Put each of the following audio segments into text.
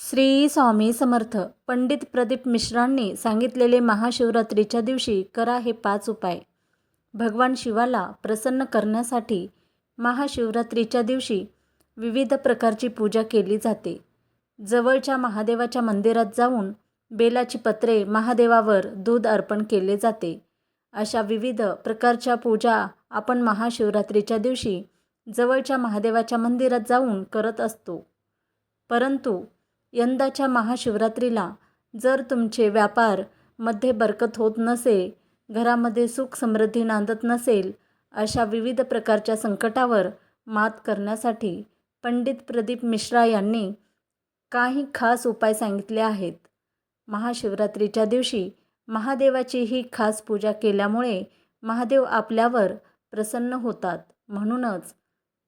श्री स्वामी समर्थ पंडित प्रदीप मिश्रांनी सांगितलेले महाशिवरात्रीच्या दिवशी करा हे पाच उपाय. भगवान शिवाला प्रसन्न करण्यासाठी महाशिवरात्रीच्या दिवशी विविध प्रकारची पूजा केली जाते. जवळच्या महादेवाच्या मंदिरात जाऊन बेलाची पत्रे महादेवावर दूध अर्पण केले जाते. अशा विविध प्रकारच्या पूजा आपण महाशिवरात्रीच्या दिवशी जवळच्या महादेवाच्या मंदिरात जाऊन करत असतो. परंतु यंदाच्या महाशिवरात्रीला जर तुमचे व्यापारमध्ये बरकत होत नसे घरामध्ये सुख समृद्धी नांदत नसेल अशा विविध प्रकारच्या संकटावर मात करण्यासाठी पंडित प्रदीप मिश्रा यांनी काही खास उपाय सांगितले आहेत. महाशिवरात्रीच्या दिवशी महादेवाची ही खास पूजा केल्यामुळे महादेव आपल्यावर प्रसन्न होतात. म्हणूनच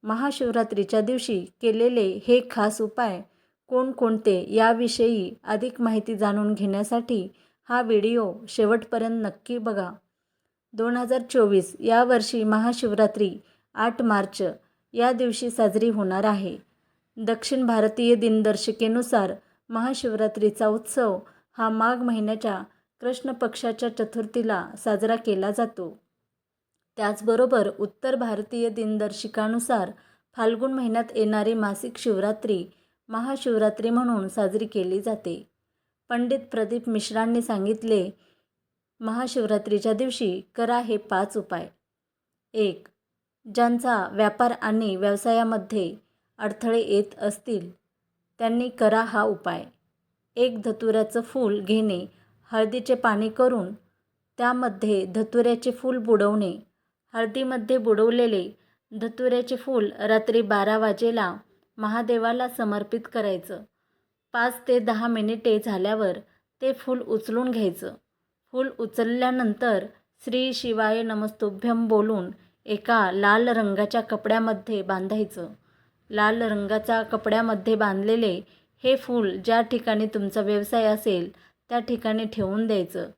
महाशिवरात्रीच्या दिवशी केलेले हे खास उपाय कोणकोणते याविषयी अधिक माहिती जाणून घेण्यासाठी हा व्हिडिओ शेवटपर्यंत नक्की बघा. दोन हजार चोवीस या वर्षी महाशिवरात्री आठ मार्च या दिवशी साजरी होणार आहे. दक्षिण भारतीय दिनदर्शिकेनुसार महाशिवरात्रीचा उत्सव हा माघ महिन्याच्या कृष्ण पक्षाच्या चतुर्थीला साजरा केला जातो. त्याचबरोबर उत्तर भारतीय दिनदर्शिकानुसार फाल्गुन महिन्यात येणारी मासिक शिवरात्री महाशिवरात्री म्हणून साजरी केली जाते. पंडित प्रदीप मिश्रांनी सांगितले महाशिवरात्रीच्या दिवशी करा हे पाच उपाय. एक ज्यांचा व्यापार आणि व्यवसायामध्ये अडथळे येत असतील त्यांनी करा हा उपाय. एक धतुऱ्याचं फूल घेणे हळदीचे पाणी करून त्यामध्ये धतुऱ्याचे फूल बुडवणे. हळदीमध्ये बुडवलेले धतुऱ्याचे फूल रात्री बारा वाजेला महादेवाला समर्पित करायचं. पाच ते दहा मिनिटे झाल्यावर ते फूल उचलून घ्यायचं. फूल उचलल्यानंतर श्री शिवाय नमस्तुभ्यम बोलून एका लाल रंगाच्या कपड्यामध्ये बांधायचं. लाल रंगाच्या कपड्यामध्ये बांधलेले हे फूल ज्या ठिकाणी तुमचा व्यवसाय असेल त्या ठिकाणी ठेवून द्यायचं.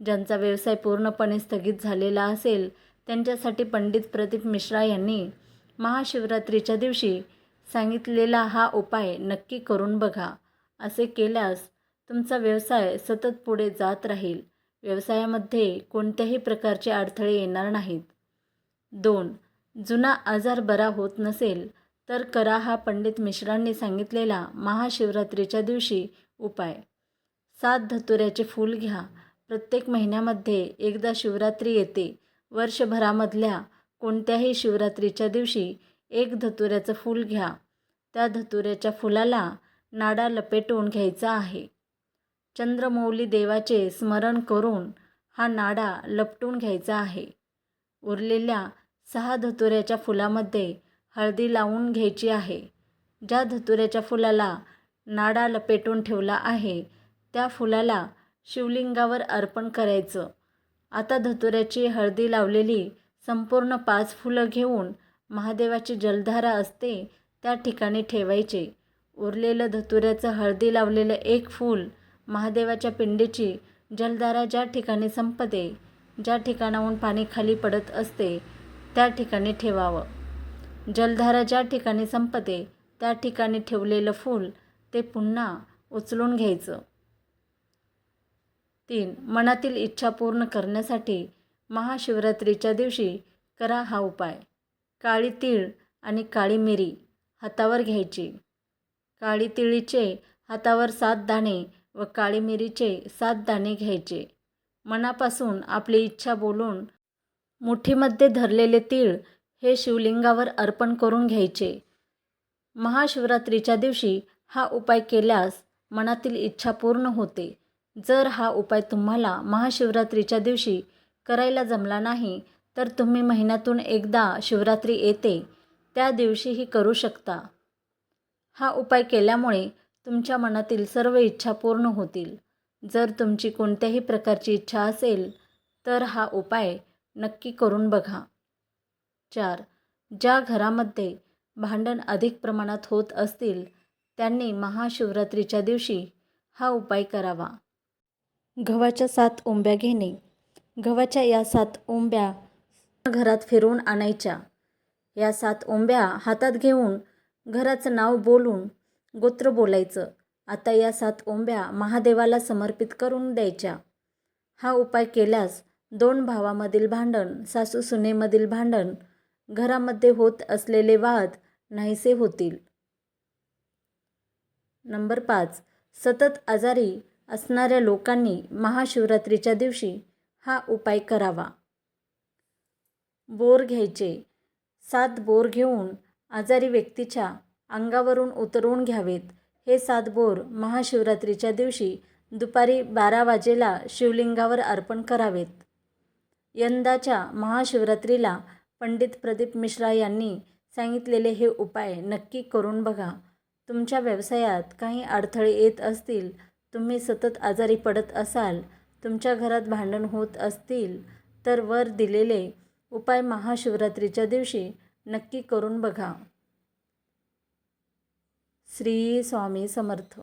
ज्यांचा व्यवसाय पूर्णपणे स्थगित झालेला असेल त्यांच्यासाठी पंडित प्रदीप मिश्रा यांनी महाशिवरात्रीच्या दिवशी सांगितलेला हा उपाय नक्की करून बघा. असे केल्यास तुमचा व्यवसाय सतत पुढे जात राहील. व्यवसायामध्ये कोणत्याही प्रकारचे अडथळे येणार नाहीत. दोन जुना आजार बरा होत नसेल तर करा हा पंडित मिश्रांनी सांगितलेला महाशिवरात्रीच्या दिवशी उपाय. सात धतुऱ्याचे फूल घ्या. प्रत्येक महिन्यामध्ये एकदा शिवरात्री येते. वर्षभरामधल्या कोणत्याही शिवरात्रीच्या दिवशी एक धतुऱ्याचं फूल घ्या. त्या धतुऱ्याच्या फुलाला नाडा लपेटून घ्यायचा आहे. चंद्रमौली देवाचे स्मरण करून हा नाडा लपटून घ्यायचा आहे. उरलेल्या सहा धतुऱ्याच्या फुलामध्ये हळदी लावून घ्यायची आहे. ज्या धतुऱ्याच्या फुलाला नाडा लपेटून ठेवला आहे त्या फुलाला शिवलिंगावर अर्पण करायचं. आता धतुऱ्याची हळदी लावलेली संपूर्ण पाच फुलं घेऊन महादेवाची जलधारा असते त्या ठिकाणी ठेवायचे. उरलेलं धतुऱ्याचं हळदी लावलेलं एक फूल महादेवाच्या पिंडीची जलधारा ज्या ठिकाणी संपते ज्या ठिकाणाहून पाणी खाली पडत असते त्या ठिकाणी ठेवावं. जलधारा ज्या ठिकाणी संपते त्या ठिकाणी ठेवलेलं फूल ते पुन्हा उचलून घ्यायचं. तीन मनातील इच्छा पूर्ण करण्यासाठी महाशिवरात्रीच्या दिवशी करा हा उपाय. काळी तीळ आणि काळी मिरी हातावर घ्यायची. काळी तिळीचे हातावर सात दाणे व काळी मिरीचे सात दाणे घ्यायचे. मनापासून आपली इच्छा बोलून मुठीमध्ये धरलेले तीळ हे शिवलिंगावर अर्पण करून घ्यायचे. महाशिवरात्रीच्या दिवशी हा उपाय केल्यास मनातील इच्छा पूर्ण होते. जर हा उपाय तुम्हाला महाशिवरात्रीच्या दिवशी करायला जमला नाही तर तुम्ही महिन्यातून एकदा शिवरात्री येते त्या दिवशीही करू शकता. हा उपाय केल्यामुळे तुमच्या मनातील सर्व इच्छा पूर्ण होतील. जर तुमची कोणत्याही प्रकारची इच्छा असेल तर हा उपाय नक्की करून बघा. चार. ज्या घरामध्ये भांडण अधिक प्रमाणात होत असतील त्यांनी महाशिवरात्रीच्या दिवशी हा उपाय करावा. गव्हाच्या सात ओंब्या घेणे. गव्हाच्या या सात ओंब्या घरात फिरवून आणायच्या. या सात ओंब्या हातात घेऊन घराचं नाव बोलून गोत्र बोलायचं. आता या सात ओंब्या महादेवाला समर्पित करून द्यायच्या. हा उपाय केल्यास दोन भावामधील भांडण सासू सुनेमधील भांडण घरामध्ये होत असलेले वाद नाहीसे होतील. नंबर पाच. सतत आजारी असणाऱ्या लोकांनी महाशिवरात्रीच्या दिवशी हा उपाय करावा. बोर घ्यायचे. सात बोर घेऊन आजारी व्यक्तीच्या अंगावरून उतरवून घ्यावेत. हे सात बोर महाशिवरात्रीच्या दिवशी दुपारी बारा वाजेला शिवलिंगावर अर्पण करावेत. यंदाच्या महाशिवरात्रीला पंडित प्रदीप मिश्रा यांनी सांगितलेले हे उपाय नक्की करून बघा. तुमच्या व्यवसायात काही अडथळे येत असतील तुम्ही सतत आजारी पडत असाल तुमच्या घरात भांडण होत असतील तर वर दिलेले उपाय महाशिवरात्रीच्या दिवशी नक्की करून बघा. श्री स्वामी समर्थ.